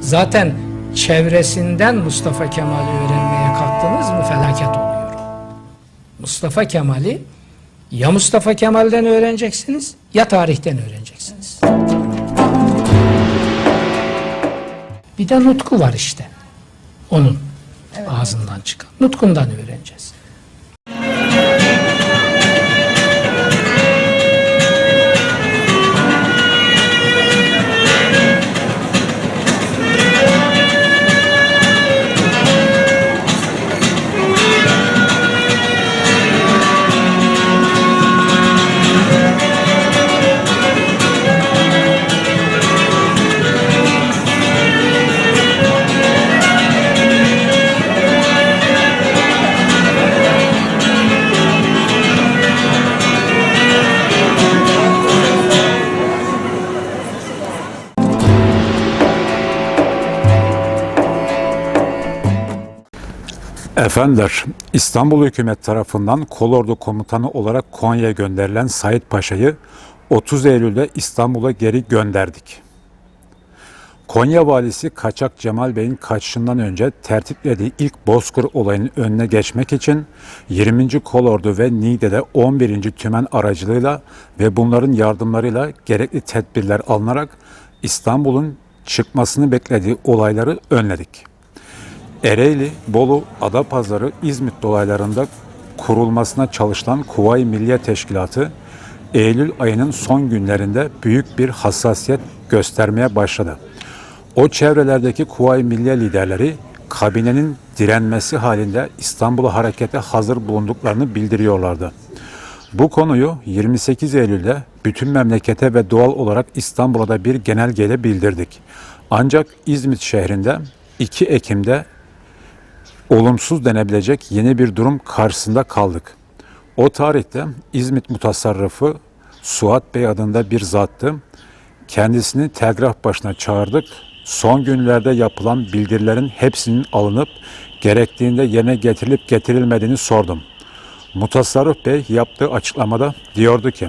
Zaten çevresinden Mustafa Kemal'i öğrenmeye kalktınız mı felaket oluyor. Mustafa Kemal'i ya Mustafa Kemal'den öğreneceksiniz ya tarihten öğreneceksiniz. Bir de nutku var işte. Onun ağzından çıkan. Nutkundan öğreneceğiz. Efendiler, İstanbul hükümet tarafından kolordu komutanı olarak Konya'ya gönderilen Said Paşa'yı 30 Eylül'de İstanbul'a geri gönderdik. Konya valisi Kaçak Cemal Bey'in kaçışından önce tertiplediği ilk Bozkır olayının önüne geçmek için 20. Kolordu ve Niğde'de 11. Tümen aracılığıyla ve bunların yardımlarıyla gerekli tedbirler alınarak İstanbul'un çıkmasını beklediği olayları önledik. Ereğli, Bolu, Adapazarı, İzmit dolaylarında kurulmasına çalışılan Kuvayi Milliye Teşkilatı Eylül ayının son günlerinde büyük bir hassasiyet göstermeye başladı. O çevrelerdeki Kuvayi Milliye liderleri kabinenin direnmesi halinde İstanbul'a harekete hazır bulunduklarını bildiriyorlardı. Bu konuyu 28 Eylül'de bütün memlekete ve doğal olarak İstanbul'a da bir genelgeyle bildirdik. Ancak İzmit şehrinde 2 Ekim'de olumsuz denebilecek yeni bir durum karşısında kaldık. O tarihte İzmit mutasarrıfı Suat Bey adında bir zattı. Kendisini telgraf başına çağırdık. Son günlerde yapılan bildirilerin hepsinin alınıp gerektiğinde yerine getirilip getirilmediğini sordum. Mutasarrıf Bey yaptığı açıklamada diyordu ki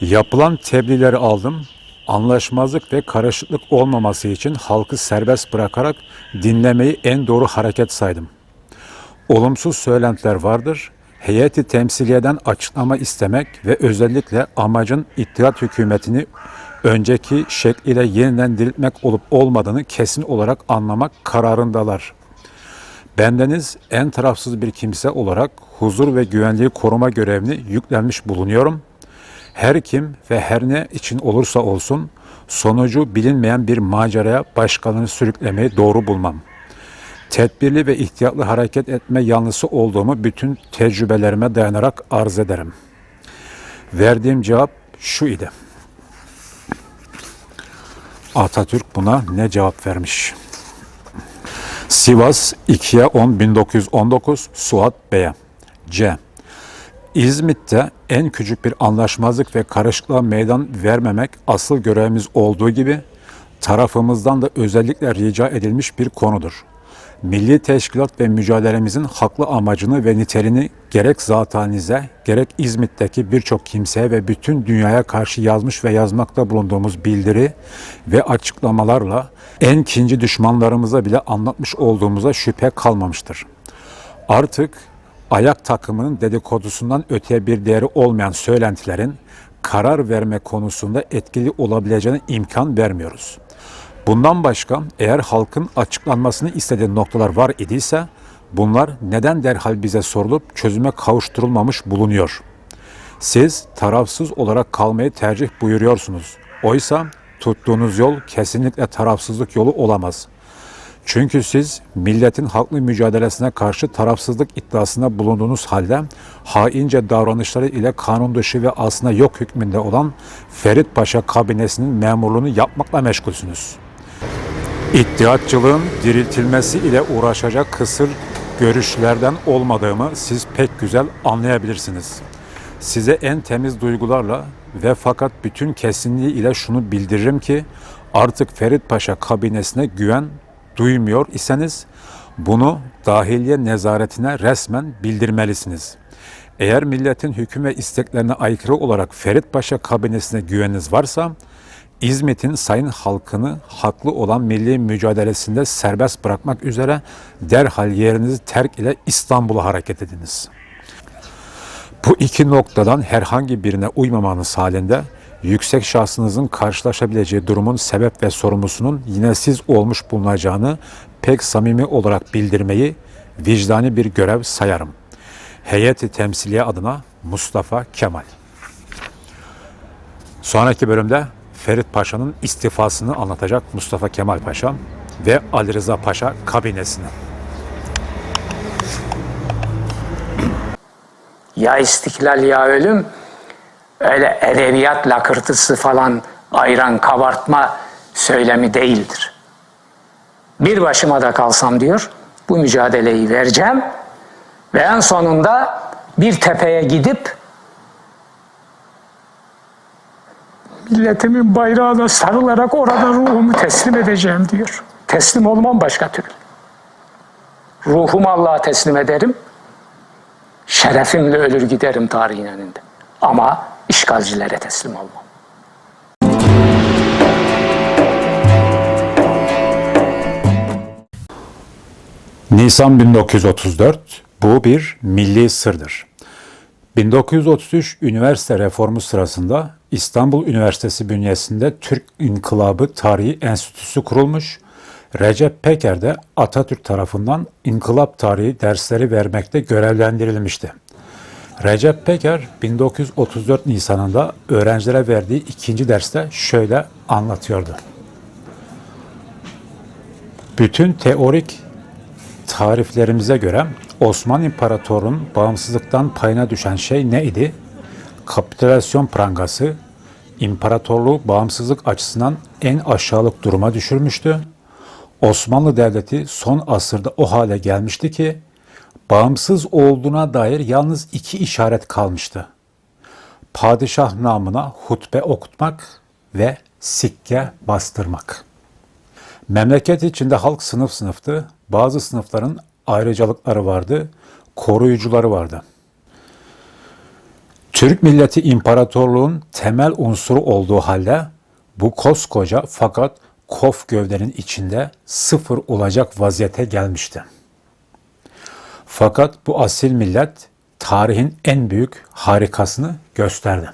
Yapılan tebliğleri aldım. Anlaşmazlık ve karışıklık olmaması için halkı serbest bırakarak dinlemeyi en doğru hareket saydım. Olumsuz söylentiler vardır. Heyeti temsiliyeden açıklama istemek ve özellikle amacın ittihat hükümetini önceki şekliyle yeniden diriltmek olup olmadığını kesin olarak anlamak kararındalar. Bendeniz en tarafsız bir kimse olarak huzur ve güvenliği koruma görevini yüklenmiş bulunuyorum. Her kim ve her ne için olursa olsun sonucu bilinmeyen bir maceraya başkalarını sürüklemeyi doğru bulmam. Tedbirli ve ihtiyatlı hareket etme yanlısı olduğumu bütün tecrübelerime dayanarak arz ederim. Verdiğim cevap şu idi. Atatürk buna ne cevap vermiş? Sivas 2'ye 10 1919 Suat Bey'e C. İzmit'te en küçük bir anlaşmazlık ve karışıklığa meydan vermemek asıl görevimiz olduğu gibi tarafımızdan da özellikle rica edilmiş bir konudur. Milli teşkilat ve mücadelemizin haklı amacını ve niteliğini gerek zatanize, gerek İzmit'teki birçok kimseye ve bütün dünyaya karşı yazmış ve yazmakta bulunduğumuz bildiri ve açıklamalarla en kinci düşmanlarımıza bile anlatmış olduğumuza şüphe kalmamıştır. Artık ayak takımının dedikodusundan öteye bir değeri olmayan söylentilerin karar verme konusunda etkili olabileceğine imkan vermiyoruz. Bundan başka eğer halkın açıklanmasını istediği noktalar var idiyse bunlar neden derhal bize sorulup çözüme kavuşturulmamış bulunuyor? Siz tarafsız olarak kalmayı tercih buyuruyorsunuz. Oysa tuttuğunuz yol kesinlikle tarafsızlık yolu olamaz. Çünkü siz milletin haklı mücadelesine karşı tarafsızlık iddiasında bulunduğunuz halde haince davranışları ile kanun dışı ve aslında yok hükmünde olan Ferit Paşa kabinesinin memurluğunu yapmakla meşgulsünüz. İttihatçılığın diriltilmesi ile uğraşacak kısır görüşlerden olmadığımı siz pek güzel anlayabilirsiniz. Size en temiz duygularla ve fakat bütün kesinliği ile şunu bildiririm ki artık Ferit Paşa kabinesine güven duymuyor iseniz bunu dahiliye nezaretine resmen bildirmelisiniz. Eğer milletin hüküm ve isteklerine aykırı olarak Ferit Paşa kabinesine güveniniz varsa İzmit'in sayın halkını haklı olan milli mücadelesinde serbest bırakmak üzere derhal yerinizi terk ile İstanbul'a hareket ediniz. Bu iki noktadan herhangi birine uymamanız halinde yüksek şahsınızın karşılaşabileceği durumun sebep ve sorumlusunun yine siz olmuş bulunacağını pek samimi olarak bildirmeyi vicdani bir görev sayarım. Heyeti temsiliye adına Mustafa Kemal. Sonraki bölümde Ferit Paşa'nın istifasını anlatacak Mustafa Kemal Paşa ve Ali Rıza Paşa kabinesini. Ya istiklal ya ölüm öyle edebiyat lakırtısı falan ayran kabartma söylemi değildir. Bir başıma da kalsam diyor bu mücadeleyi vereceğim ve en sonunda bir tepeye gidip milletimin bayrağına sarılarak orada ruhumu teslim edeceğim diyor. Teslim olmam başka türlü. Ruhumu Allah'a teslim ederim. Şerefimle ölür giderim tarihin önünde. Ama işgalcilere teslim olmam. Nisan 1934 bu bir milli sırdır. 1933 üniversite reformu sırasında İstanbul Üniversitesi bünyesinde Türk İnkılabı Tarihi Enstitüsü kurulmuş. Recep Peker de Atatürk tarafından inkılap tarihi dersleri vermekte görevlendirilmişti. Recep Peker 1934 Nisan'ında öğrencilere verdiği ikinci derste şöyle anlatıyordu. Bütün teorik tariflerimize göre Osmanlı İmparatorluğu'nun bağımsızlıktan payına düşen şey neydi? Kapitülasyon prangası imparatorluğu bağımsızlık açısından en aşağılık duruma düşürmüştü. Osmanlı Devleti son asırda o hale gelmişti ki bağımsız olduğuna dair yalnız iki işaret kalmıştı. Padişah namına hutbe okutmak ve sikke bastırmak. Memleket içinde halk sınıf sınıftı. Bazı sınıfların ayrıcalıkları vardı, koruyucuları vardı. Türk milleti imparatorluğun temel unsuru olduğu halde bu koskoca fakat kof gövdenin içinde sıfır olacak vaziyete gelmişti. Fakat bu asil millet tarihin en büyük harikasını gösterdi.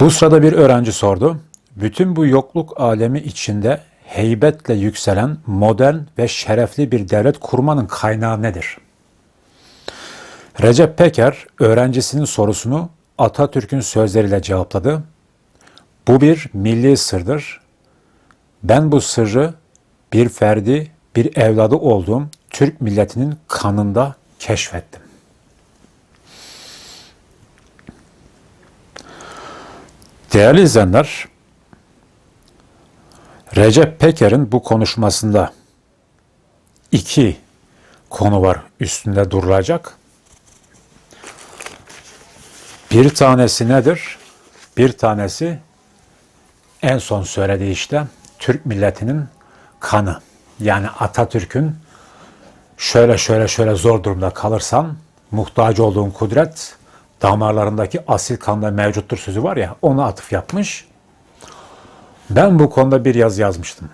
Bu sırada bir öğrenci sordu. Bütün bu yokluk alemi içinde heybetle yükselen modern ve şerefli bir devlet kurmanın kaynağı nedir? Recep Peker öğrencisinin sorusunu Atatürk'ün sözleriyle cevapladı. Bu bir milli sırdır. Ben bu sırrı bir ferdi, bir evladı olduğum Türk milletinin kanında keşfettim. Değerli izleyenler, Recep Peker'in bu konuşmasında iki konu var üstünde durulacak. Bir tanesi nedir? Bir tanesi en son söylediği işte Türk milletinin kanı. Yani Atatürk'ün şöyle şöyle şöyle zor durumda kalırsan muhtaç olduğun kudret damarlarındaki asil kanda mevcuttur sözü var ya ona atıf yapmış. Ben bu konuda bir yaz yazmıştım.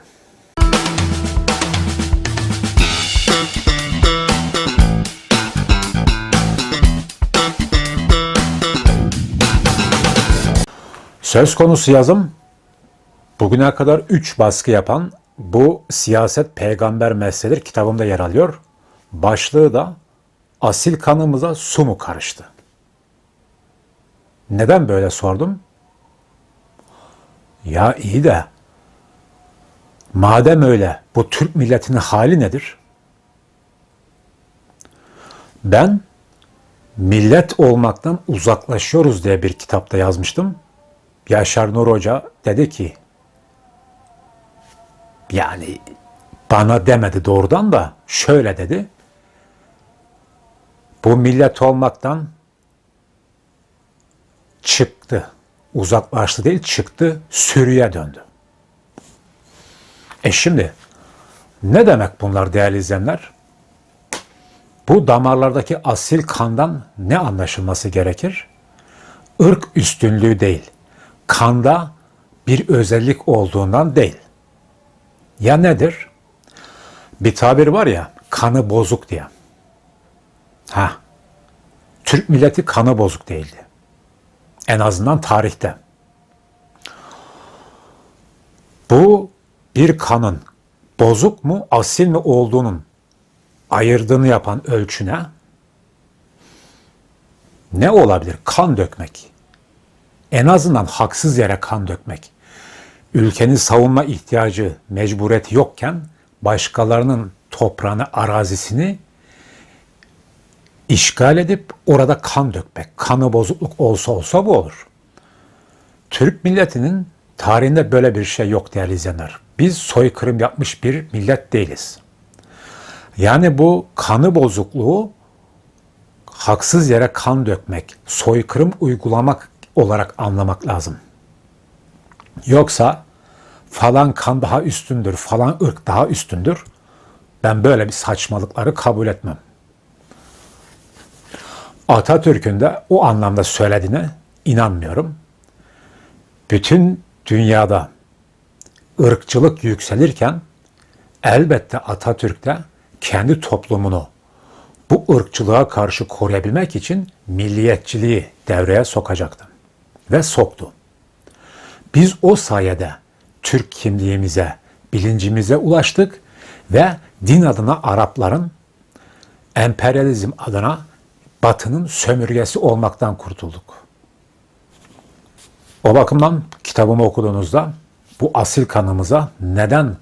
Söz konusu yazım bugüne kadar 3 baskı yapan bu siyaset peygamber mesleğidir kitabımda yer alıyor. Başlığı da asil kanımıza su mu karıştı? Neden böyle sordum? Ya iyi de madem öyle bu Türk milletinin hali nedir? Ben millet olmaktan uzaklaşıyoruz diye bir kitapta yazmıştım. Yaşar Nur Hoca dedi ki yani bana demedi doğrudan da şöyle dedi. Bu millet olmaktan çıktı. Uzaklaştı değil çıktı sürüye döndü. E şimdi ne demek bunlar değerli izleyenler? Bu damarlardaki asil kandan ne anlaşılması gerekir? Irk üstünlüğü değil. Kanda bir özellik olduğundan değil. Ya nedir? Bir tabir var ya, kanı bozuk diye. Ha, Türk milleti kanı bozuk değildi. En azından tarihte. Bu bir kanın bozuk mu, asil mi olduğunun ayırdığını yapan ölçüne ne olabilir? Kan dökmek. En azından haksız yere kan dökmek. Ülkenin savunma ihtiyacı, mecburiyeti yokken başkalarının toprağını, arazisini işgal edip orada kan dökmek. Kanı bozukluk olsa olsa bu olur. Türk milletinin tarihinde böyle bir şey yok değerli izleyenler. Biz soykırım yapmış bir millet değiliz. Yani bu kanı bozukluğu haksız yere kan dökmek, soykırım uygulamak olarak anlamak lazım. Yoksa falan kan daha üstündür, falan ırk daha üstündür. Ben böyle bir saçmalıkları kabul etmem. Atatürk'ün de o anlamda söylediğine inanmıyorum. Bütün dünyada ırkçılık yükselirken elbette Atatürk de kendi toplumunu bu ırkçılığa karşı koruyabilmek için milliyetçiliği devreye sokacaktı. Ve soktu. Biz o sayede Türk kimliğimize, bilincimize ulaştık ve din adına Arapların, emperyalizm adına Batı'nın sömürgesi olmaktan kurtulduk. O bakımdan kitabımı okuduğunuzda bu asil kanımıza neden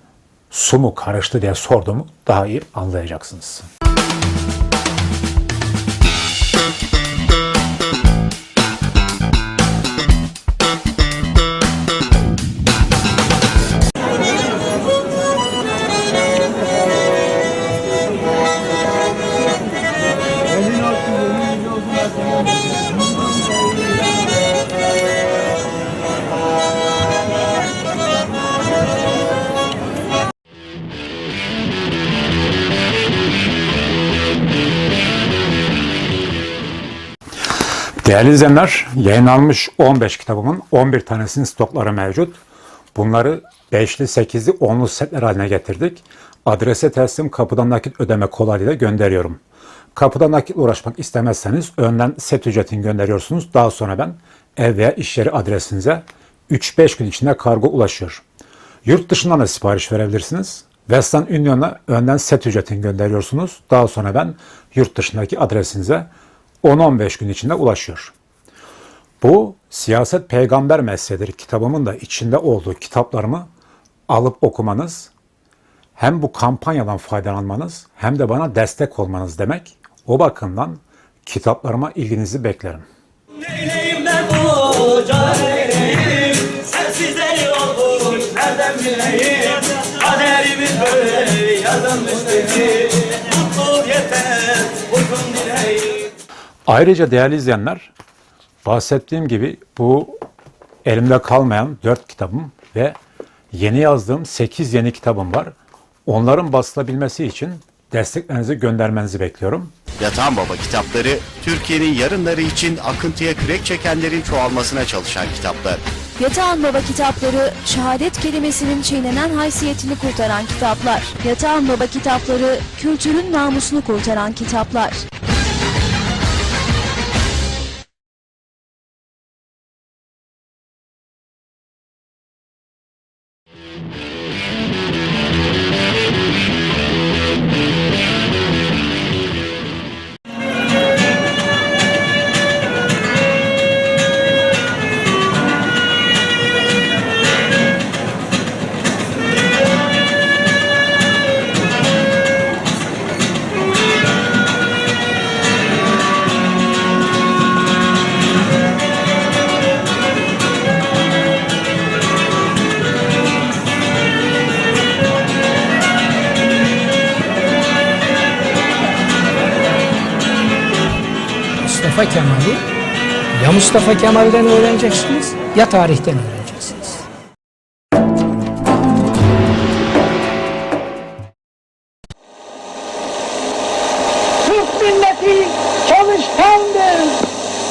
su mu karıştı diye sorduğumu daha iyi anlayacaksınız. Değerli izleyenler, yayınlanmış 15 kitabımın 11 tanesinin stokları mevcut. Bunları 5'li, 8'li, 10'lu setler haline getirdik. Adrese teslim kapıdan nakit ödeme kolaylığıyla gönderiyorum. Kapıdan nakit uğraşmak istemezseniz önden set ücretini gönderiyorsunuz. Daha sonra ben ev veya iş yeri adresinize 3-5 gün içinde kargo ulaşıyor. Yurt dışından da sipariş verebilirsiniz. Western Union'a önden set ücretini gönderiyorsunuz. Daha sonra ben yurt dışındaki adresinize 10-15 gün içinde ulaşıyor. Bu siyaset peygamber mesleğidir kitabımın da içinde olduğu kitaplarımı alıp okumanız hem bu kampanyadan faydalanmanız hem de bana destek olmanız demek. O bakımdan kitaplarıma ilginizi beklerim. Kaderimiz böyle Ayrıca değerli izleyenler, bahsettiğim gibi bu elimde kalmayan 4 kitabım ve yeni yazdığım 8 yeni kitabım var. Onların basılabilmesi için desteklerinizi göndermenizi bekliyorum. Yatan Baba kitapları, Türkiye'nin yarınları için akıntıya kürek çekenlerin çoğalmasına çalışan kitaplar. Yatağan Baba kitapları, şehadet kelimesinin çiğnenen haysiyetini kurtaran kitaplar. Yatağan Baba kitapları, kültürün namusunu kurtaran kitaplar. Mustafa Kemal'i ya Mustafa Kemal'den öğreneceksiniz ya tarihten öğreneceksiniz. Türk milleti çalışkandır.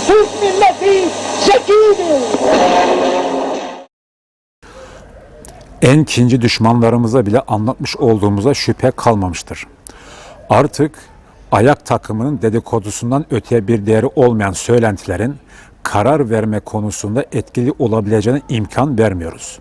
Türk milleti zekidir. en kinci düşmanlarımıza bile anlatmış olduğumuza şüphe kalmamıştır. Artık ayak takımının dedikodusundan öteye bir değeri olmayan söylentilerin karar verme konusunda etkili olabileceğine imkan vermiyoruz.